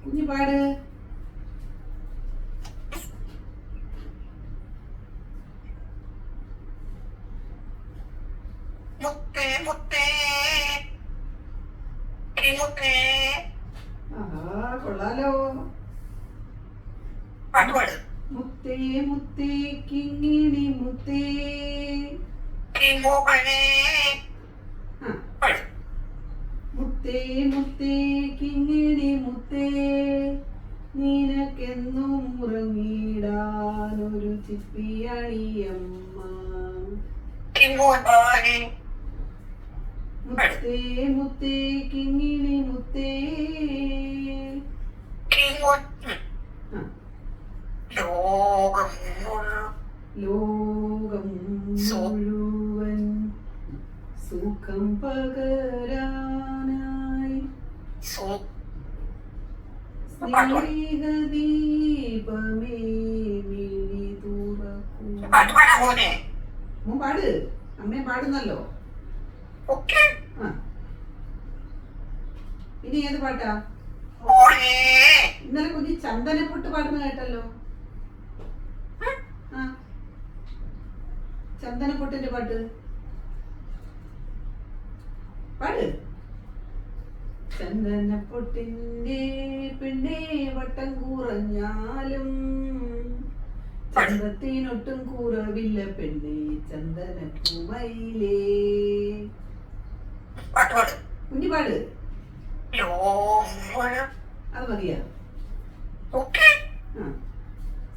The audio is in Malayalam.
കുഞ്ഞു പാട് കൊള്ളാലോ. മുത്തേ മുത്തേ കിങ്ങിണി മുത്തേ. ആ. മുത്തേ മുത്തേ കിങ്ങിണി മുത്തേ നിനക്കെന്നും ഉറങ്ങിടാനൊരു ചിപ്പിയണിയമ്മ. മുത്തേ മുത്തേ കിങ്ങിണി മുത്തേ. ലോകം ലോകം പകരാനായി. സ്നേഹദീപമേ മിഴി തുറക്കൂ മോൻ പാട്. അമ്മേ പാടുന്നല്ലോ. ഇനി ഏത് പാട്ടാ? ഇന്നലെ കുഞ്ഞ് ചന്ദനപ്പൊട്ട് പാടുന്ന കേട്ടല്ലോ. ചന്ദനപ്പൊട്ടിന്റെ പാട്ട്. പാട്. ചന്ദനപ്പൊട്ടിന്റെ പെണ്ണെ വട്ടം കുറഞ്ഞാലും ചന്തത്തിനൊട്ടും കുറവില്ല പെണ്ണെ ചന്ദനപ്പൂമയിലേ പാട്ട് പാട്. കുഞ്ഞു പാട്. ലോകം മുഴുവൻ അത് മതിയാ. ഓക്കെ. ആ.